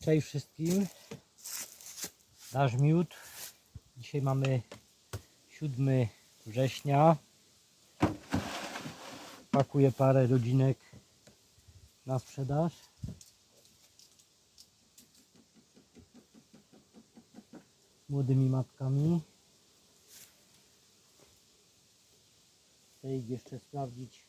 Cześć wszystkim. Nasz miód. Dzisiaj mamy 7 września. Pakuję parę rodzinek na sprzedaż. Młodymi matkami. Chcę ich jeszcze sprawdzić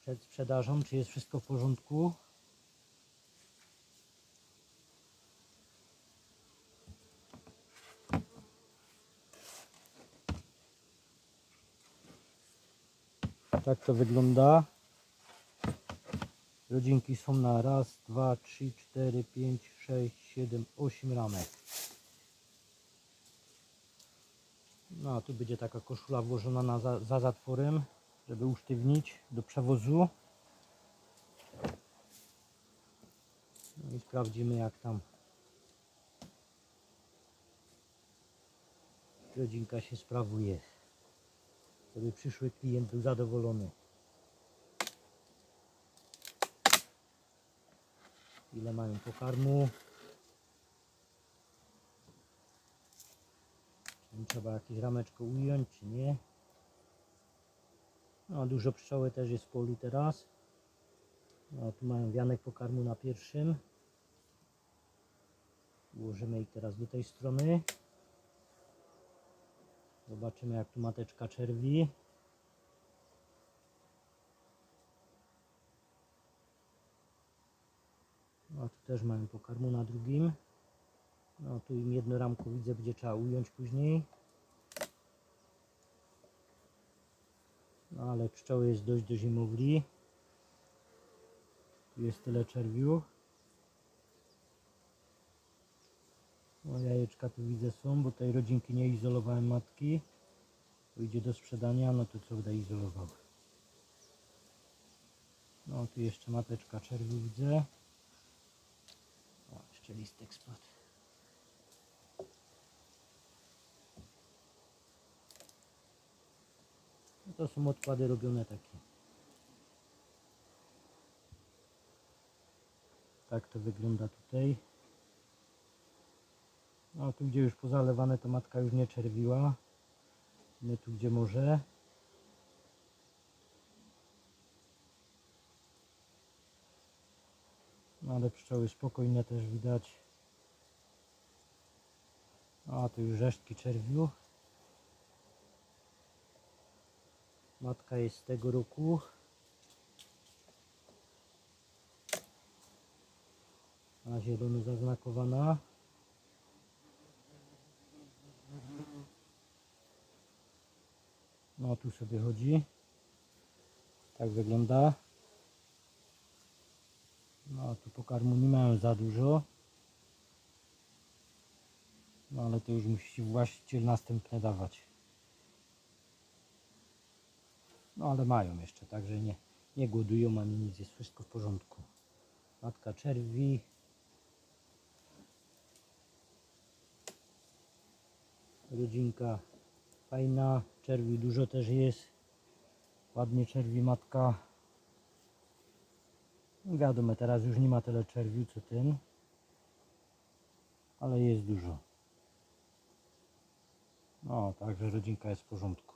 przed sprzedażą, czy jest wszystko w porządku. Tak to wygląda. Rodzinki są na raz, dwa, trzy, cztery, pięć, sześć, siedem, osiem ramek. No a tu będzie taka koszula włożona na za, za zatworem, żeby usztywnić do przewozu. No i sprawdzimy jak tam rodzinka się sprawuje żeby przyszły klient był zadowolony. Ile mają pokarmu? Trzeba jakieś rameczko ująć, czy nie? No, dużo pszczoły też jest w polu teraz. No, tu mają wianek pokarmu na pierwszym. Ułożymy ich teraz do tej strony. Zobaczymy jak tu mateczka czerwi. No tu też mają pokarmu na drugim. No tu im jedno ramko widzę będzie trzeba ująć później. No ale pszczoły jest dość do zimowli. Tu jest tyle czerwiu. No, jajeczka tu widzę są, bo tej rodzinki nie izolowałem matki. Tu idzie do sprzedania, no to co będę izolował. No tu jeszcze mateczka czerwiu widzę. O, jeszcze listek spadł. No to są odkłady robione takie. Tak to wygląda tutaj. No tu gdzie już pozalewane to matka już nie czerwiła. Nie tu gdzie może. No ale pszczoły spokojne też widać. A tu już resztki czerwiu. Matka jest z tego roku. Na zielono zaznakowana. No tu sobie chodzi. Tak wygląda. No tu pokarmu nie mają za dużo. No ale to już musi właściciel następne dawać. No ale mają jeszcze, także nie, nie głodują ani nic, jest wszystko w porządku. Matka czerwi. Rodzinka fajna, czerwi dużo też jest. Ładnie czerwi matka. No wiadomo, teraz już nie ma tyle czerwiu co ten, ale jest dużo. No, także rodzinka jest w porządku.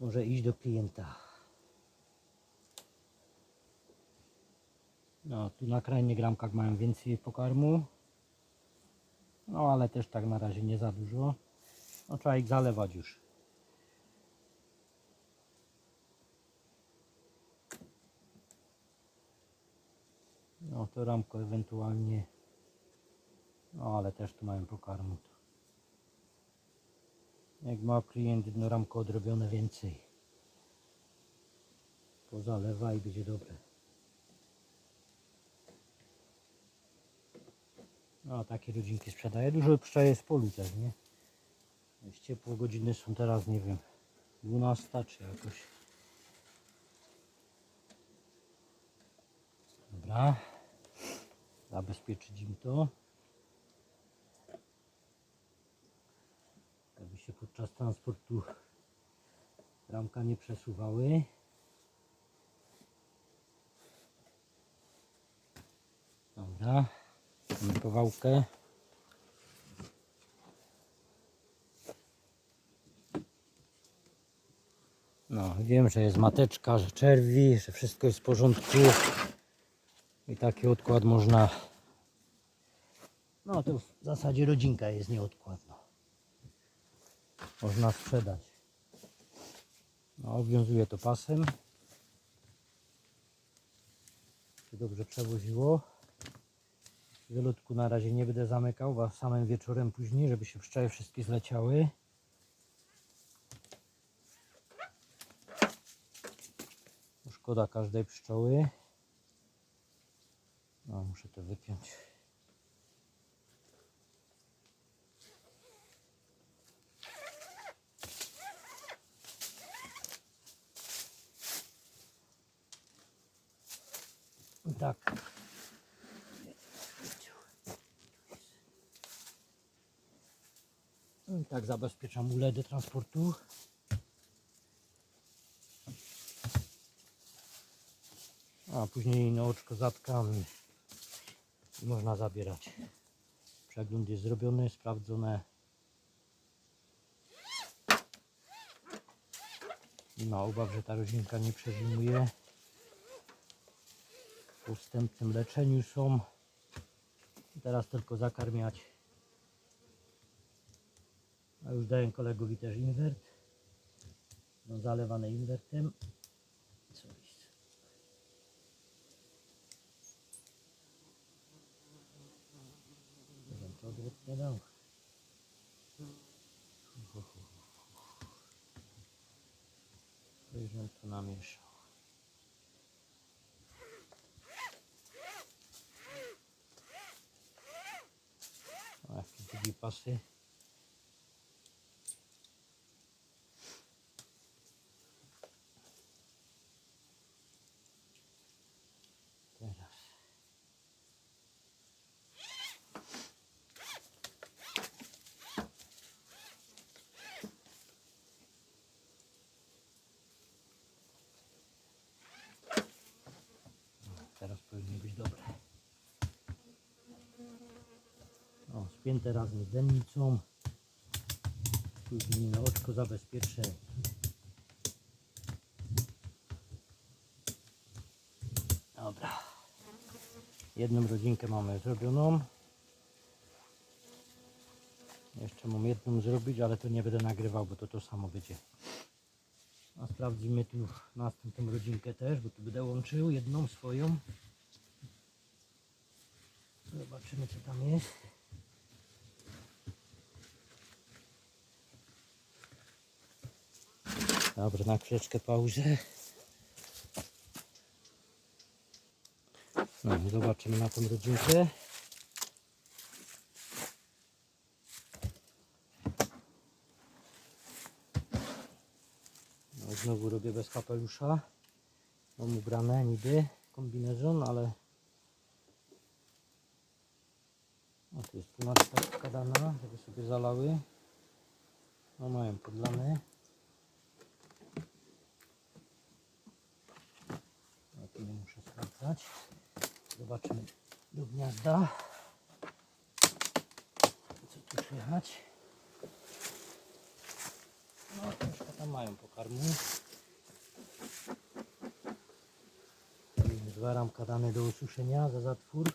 Może iść do klienta. No, tu na krajnych gramkach mają więcej pokarmu. No, ale też tak na razie nie za dużo. No, trzeba ich zalewać już. No, to ramko ewentualnie. No, ale też tu mają pokarmu. Jak ma klient jedno ramko odrobione więcej. Pozalewa i będzie dobre. No, takie rodzinki sprzedaję. Dużo jest w polu też, nie? Jest ciepło, godziny są teraz, nie wiem, 12 czy jakoś. Dobra. Zabezpieczyć im to. Aby się podczas transportu ramka nie przesuwały. spięta. Mamy powałkę. No, wiem, że jest mateczka, że czerwi, że wszystko jest w porządku. I taki odkład można. No to w zasadzie rodzinka jest nieodkładna. Można sprzedać. No, obwiązuję to pasem. Się dobrze przewoziło. Wielutku na razie nie będę zamykał, a samym wieczorem później, żeby się pszczoły wszystkie zleciały. Szkoda każdej pszczoły. No, muszę to wypiąć. Tak. I tak zabezpieczam ulę do transportu. A później na oczko zatkam i, można zabierać. Przegląd jest zrobiony, sprawdzone. Nie ma obaw, że ta rodzinka nie przezimuje. Po wstępnym leczeniu są. Teraz tylko zakarmiać. A już daję kolegowi też inwert. No, zalewany inwertem. Co jest? Nie wiem, to odwrót nie dał. To już bym tu namieszał. Teraz powinno być dobre. O, spięte razem z dennicą. Później na oczko zabezpieczę. Dobra. Jedną rodzinkę mamy zrobioną. Jeszcze mam jedną zrobić, ale to nie będę nagrywał, bo to to samo będzie. Sprawdzimy tu następną rodzinkę też, bo tu będę łączył jedną swoją. Zobaczymy co tam jest. Dobra, na chwileczkę pauzę. No, zobaczymy na tą rodzinkę. No, znowu robię bez kapelusza. Mam ubrane niby kombinezon, ale no, tu jest półnacka dana, żeby sobie zalały. No mają podlane. No tu nie muszę sprawdzać. Zobaczymy do gniazda. Co tu słychać? No troszkę tam mają pokarmu. Dwa ramka dane do ususzenia za zatwór.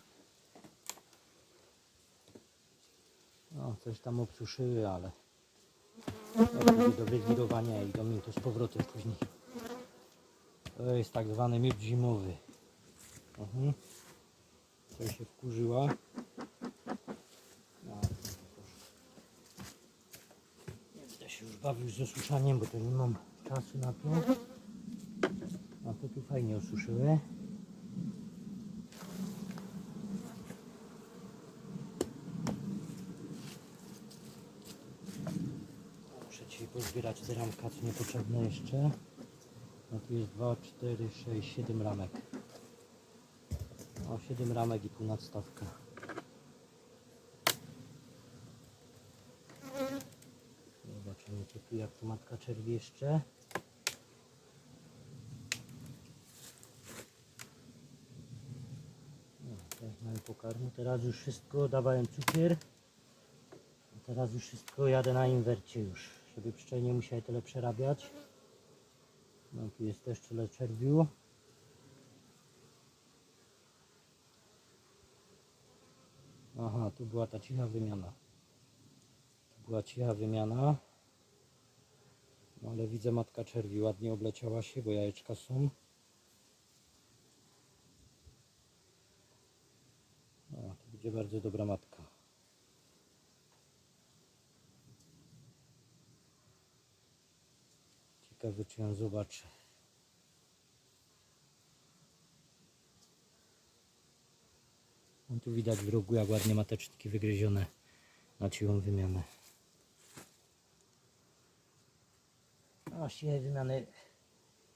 No coś tam obsuszyły, ale do wywirowania i do mnie to z powrotem później. To jest tak zwany miód zimowy. Mhm. To się wkurzyła. No, nie będę się już bawił z osuszaniem, bo to nie mam czasu na to. A to tu fajnie osuszyły. Muszę dzisiaj pozbierać te ramka, co niepotrzebne jeszcze. No tu jest 2, 4, 6, 7 ramek. O 7 ramek i pół nadstawka. Zobaczymy co tu matka czerwi jeszcze. Mamy pokarmu. Teraz już wszystko, dawałem cukier. Teraz już wszystko jadę na inwercie już, żeby pszczoły nie musiały tyle przerabiać. No tu jest też tyle czerwiu. Aha, tu była ta cicha wymiana. Tu była cicha wymiana. No ale widzę matka czerwi ładnie obleciała się, bo jajeczka są. No, to będzie bardzo dobra matka. Ciekawe czy ją zobaczę. No tu widać w rogu jak ładnie mateczki wygryzione na cichą wymianę. A siłej wymiany.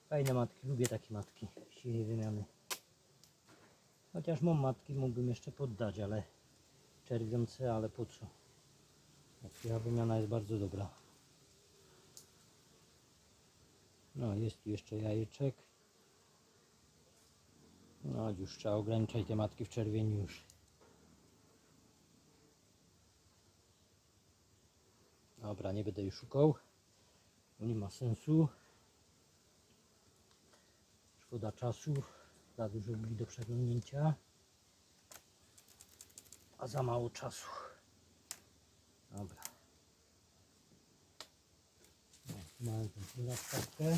Fajne matki, lubię takie matki. Siłej wymiany. Chociaż mam matki, mógłbym jeszcze poddać, ale czerwiące, ale po co? Ta wymiana jest bardzo dobra. No, jest tu jeszcze jajeczek. No, już trzeba ograniczać te matki w czerwieni już. Dobra, nie będę już szukał. Bo Nie ma sensu. Szkoda czasu. Za dużo uli do przeglądnięcia. A za mało czasu. Dobra. No, mamy tą.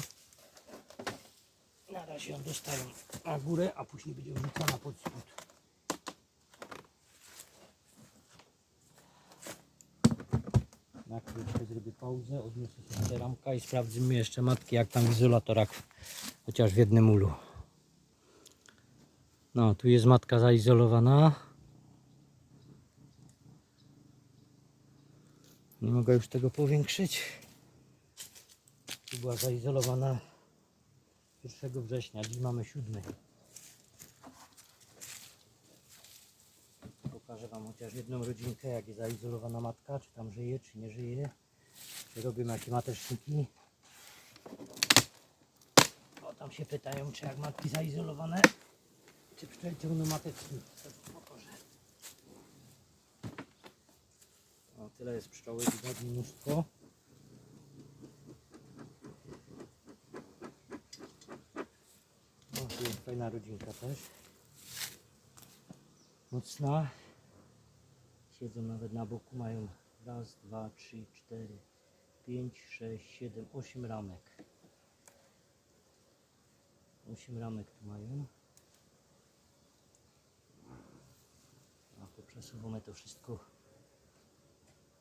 Na razie ją dostaję na górę, a później będzie wrzucana pod spód. Na chwileczkę zrobię pauzę, odniosę sobie te ramka i sprawdzimy jeszcze matki jak tam w izolatorach, chociaż w jednym ulu. No, tu jest matka zaizolowana. Nie mogę już tego powiększyć. Tu była zaizolowana 1 września, dziś mamy 7. Pokażę Wam chociaż jedną rodzinkę, jak jest zaizolowana matka, czy tam żyje, czy nie żyje. Czy robią jakie mateczniki. O, tam się pytają, czy jak matki zaizolowane, czy pszczoły ciągną mateczki. O, tyle jest pszczoły, widać mnóstwo. O, tu jest fajna rodzinka też. Mocna. Siedzą nawet na boku, mają raz, dwa, trzy, cztery, pięć, sześć, siedem, osiem ramek. Osiem ramek tu mają. A to przesuwamy to wszystko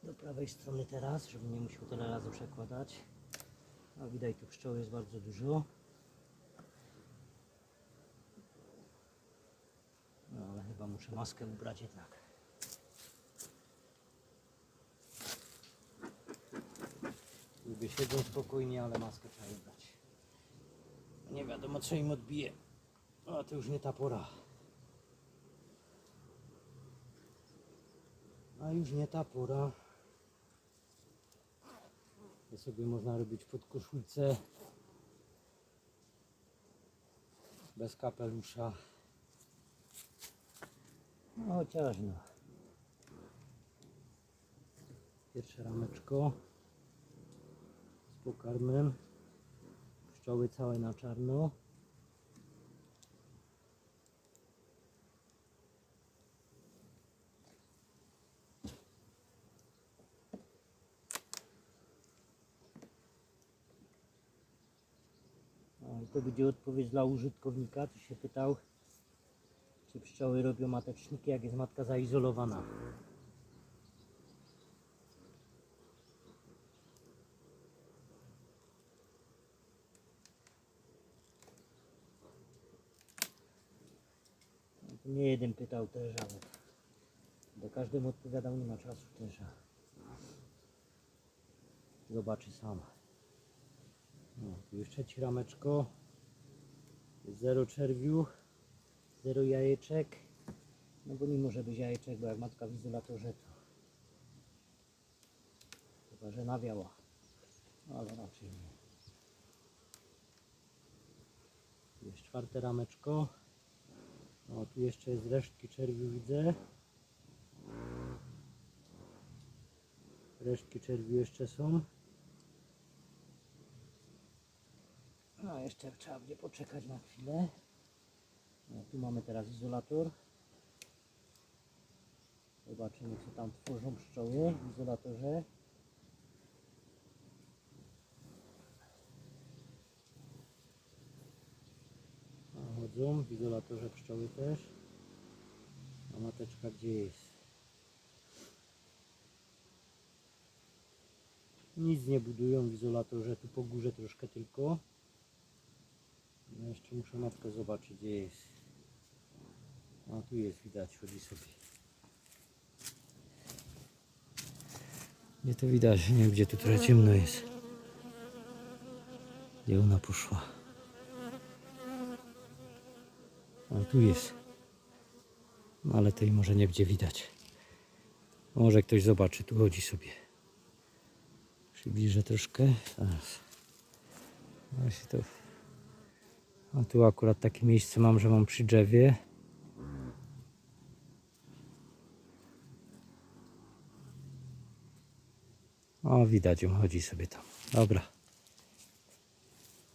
do prawej strony teraz, żeby nie musiał tyle razy przekładać. A widać tu pszczoły jest bardzo dużo. No ale chyba muszę maskę ubrać jednak. Lubię siedzą spokojnie, ale maskę trzeba ubrać. Nie wiadomo co im odbije. A to już nie ta pora. A już nie ta pora. To sobie można robić pod koszulce. Bez kapelusza. No chociaż no. Pierwsze rameczko pokarmem. Pszczoły całe na czarno. To będzie odpowiedź dla użytkownika, co się pytał, czy pszczoły robią mateczniki, jak jest matka zaizolowana. Nie jeden pytał też, ale do każdemu odpowiadał, nie ma czasu też. Zobaczy sam. No, już trzeci rameczko. Zero czerwiu, zero jajeczek. No bo nie może być jajeczek, bo jak matka w izolatorze to chyba, że nawiała. Ale raczej nie. Jest czwarte rameczko. Tu jeszcze jest resztki czerwiu widzę. Resztki czerwiu jeszcze są. No, jeszcze trzeba będzie poczekać na chwilę. No, tu mamy teraz izolator. Zobaczymy, co tam tworzą pszczoły w izolatorze. Chodzą w izolatorze pszczoły też. A mateczka gdzie jest? Nic nie budują w izolatorze, tu po górze troszkę tylko. No jeszcze muszę matkę zobaczyć gdzie jest. A tu jest widać, chodzi sobie. Nie to widać, nie gdzie tu trochę ciemno jest. Gdzie ona poszła? A tu jest. No ale tej może nie będzie widać. Może ktoś zobaczy, tu chodzi sobie. Przybliżę troszkę. Zaraz. Właśnie to. A tu akurat takie miejsce mam, że mam przy drzewie. O, widać ją, chodzi sobie tam. Dobra.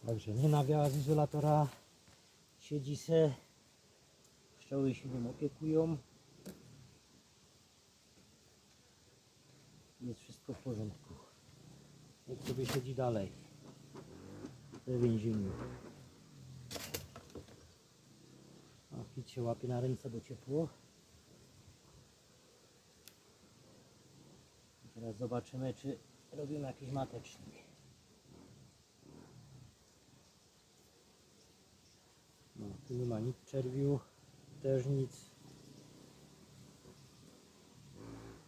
Także nie nawiała z izolatora. Siedzi se. Pszczoły się nim opiekują. Jest wszystko w porządku. Niech sobie siedzi dalej. W więzieniu. A Kit się łapie na ręce, bo ciepło. Teraz zobaczymy, czy robimy jakiś matecznik. No, tu nie ma nic czerwiu, też nic.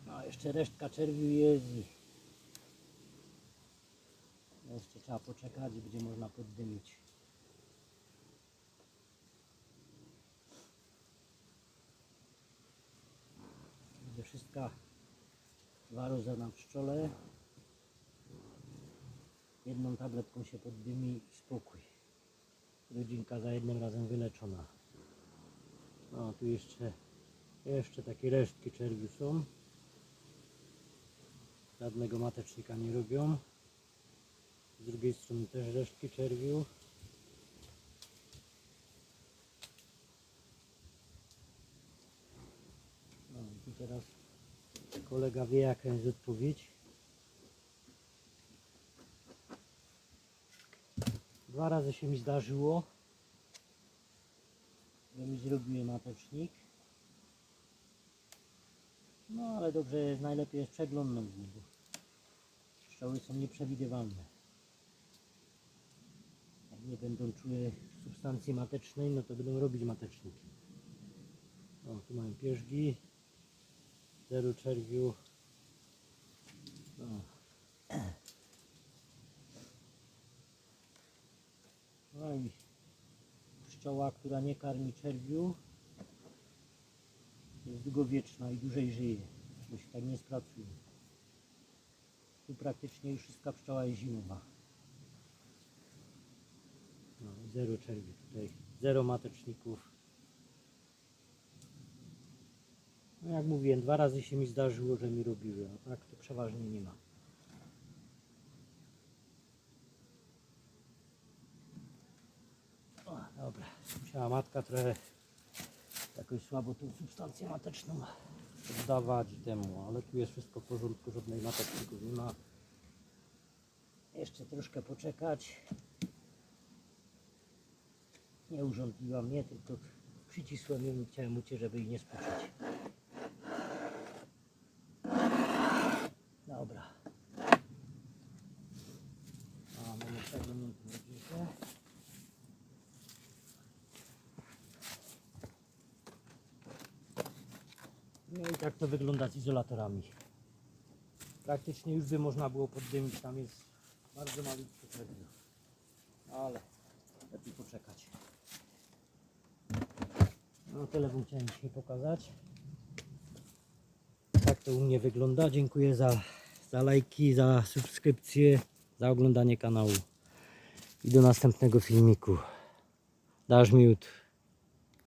No, jeszcze resztka czerwiu jest i jeszcze trzeba poczekać i będzie można poddymić. Będzie wszystka waruza na pszczole. Jedną tabletką się poddymi i spokój. Rodzinka za jednym razem wyleczona. Tu jeszcze, jeszcze takie resztki czerwiu są. Żadnego matecznika nie robią. Z drugiej strony też resztki czerwiu. No i teraz kolega wie jaka jest odpowiedź. Dwa razy się mi zdarzyło, zrobiłem matecznik. No ale dobrze jest, najlepiej jest przeglądnąć, bo pszczoły są nieprzewidywalne. Jak nie będą czuły substancji matecznej, no to będą robić mateczniki. O, tu mamy pierzgi, zero czerwiu. No. i pszczoła, która nie karmi czerwiu jest długowieczna i dłużej żyje, bo się tak nie spracuje. Tu praktycznie już wszystka pszczoła jest zimowa. No, zero czerwiu tutaj, zero mateczników. No jak mówiłem, dwa razy się mi zdarzyło, że mi robiły, a tak to przeważnie nie ma. O, dobra, musiała matka trochę jakoś słabo tą substancję mateczną oddawać temu, ale tu jest wszystko w porządku, żadnej mateczników nie ma. Jeszcze troszkę poczekać. Nie urządliła mnie, tylko przycisłem ją i chciałem uciec, żeby jej nie spuszczać. Dobra. A, mamy przeglądniętą rodzinkę. No i tak to wygląda z izolatorami. Praktycznie już by można było poddymić, tam jest bardzo malutko czerwiu. Ale lepiej poczekać. No tyle bym chciałem dzisiaj pokazać. Tak to u mnie wygląda. Dziękuję za, za lajki, za subskrypcję, za oglądanie kanału. I do następnego filmiku. Dasz miód.